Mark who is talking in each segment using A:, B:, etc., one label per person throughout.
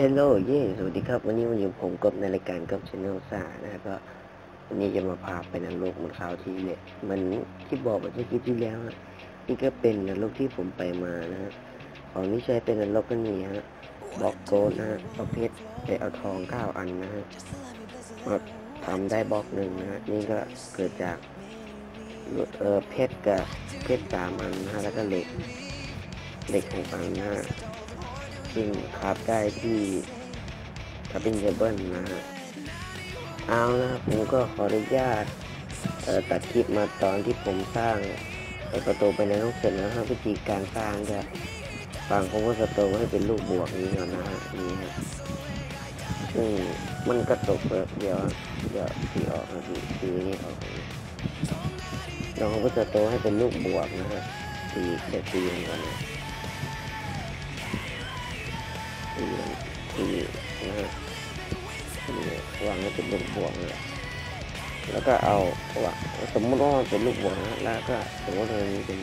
A: ฮลโลเย่สวัสดีครับ วันนี้วันอยู่ผมกบในรายการกบชาแนลซ่านะฮะก็วันนี้จะมาพาไปนรกมันคราวที่เนี่ยมันที่บอกเมื่อกี้ที่แล้วอะนี่ก็เป็นนรกที่ผมไปมานะฮะของที่ใช้เป็นนรกก็มีฮะบอกโกนะฮะเอาเพชรไปเอาทองเก้าอันนะฮะมาทำได้บล็อกหนึ่งนะฮะนี่ก็เกิดจากเออเพชรกับเพชรสามอันนะฮะแล้วก็เหล็กเหล็กหกอันนะฮะ ซึ่งคราฟได้ที่คับเป็นเทเบิลนะฮะเอานะผมก็ขออนุญาตตัดคลิปมาตอนที่ผมสร้างไอประตูไปในห้องเสร็จแล้วนะครับวิธีการสร้างจะฟังผมว่าสโตร์ให้เป็นลูกบวกนี้ก่อนนะฮะนี่ฮะซึ่งมันกระตกแบบเดี๋ยวเดี๋ยวทีออกนะทีทีนี้ออกเราก็จะโตให้เป็นลูกบวกนะฮะตีเดี๋ยวตีมันก่อนนะ ตีตีนะฮะตีวางให้เป็นลูกบวกเลยแล้วก็เอาวางสมมติว่าเป็นลูกบวกนะแล้วก็สมมติว่ามันเป็น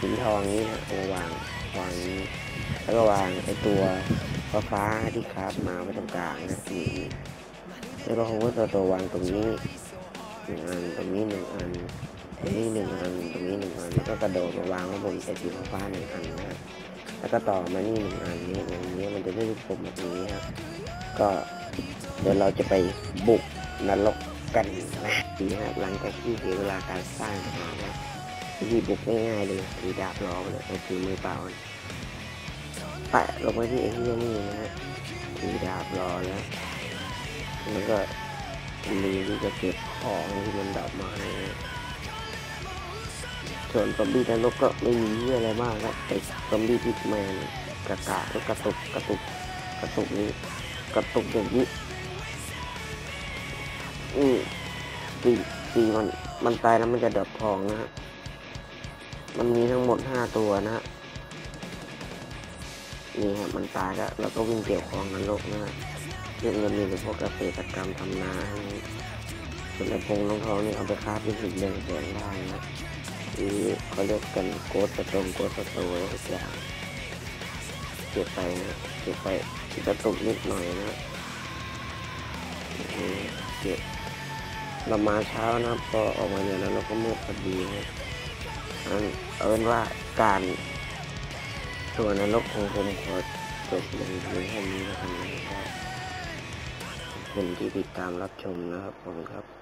A: สีทองนี้นะเอาวางวางนี้แล้วก็วางไอตัวฟ้าฟ้าที่คราฟมาไว้ตรงกลางนะนี่แล้วก็ผมก็ตัวตัววางตรงนี้หนึ่งอันตรงนี้หนึ่งอันตรงนี้หนึ่งอันตรงนี้หนึ่งอันแล้วก็กระโดดมาวางไว้บนไอสีฟ้าฟ้าหนึ่งอันนะ แล้วก็ต่อมานี่หนึ่งอันนี้อย่างนี้มันจะได้รูปผมแบบนี้ครับ ก็เดี๋ยวเราจะไปบุกนรกกันนะดีครับหลังจากที่เสียเวลาการสร้างมานะที่บุกง่ายๆเลยถือดาบรอเลยถือมือเปล่าแปะลงไปที่ไอ้ที่นี่นะฮะถือดาบรอแล้วแล้วก็ลืมที่จะเก็บของที่มันดรอปมาให้นะ ส่วนซอมบี้นรกก็ไม่มีเรื่ออะไรมากครับไอ้ซอมบี้พิษแมนกระกาก็กระตุกกระตุกกระตุกนี้กระตุกอย่างนี้อืมตีตีมันมันตายแล้วมันจะดรอปทองนะฮะมันมีทั้งหมดห้าตัวนะฮะนี่ฮะมันตายแล้วแล้วก็วิ่งเกี่ยวคองนรกนะฮะเรื่องเงินมีแต่พวกเกษตรกรรมทำนาให้ส่วนไอ้พงน้องทองนี่เอาไปค้าเป็นสิ่งเดินแสงได้นะ เขาเรียกกันโกดสตรงโกดสโตอะไรสักอย่างเก็บไปนะเก็บไปกระตุกนิดหน่อยนะเก็บเรามาเช้านะพอออกมาเนี่ยแล้วเราก็มืดพอดีนะอันเอาเป็นว่าการตัวนรกของผมขอจบลงเพียงแค่นี้นะครับขอบคุณที่ติดตามรับชมนะครับผมครับ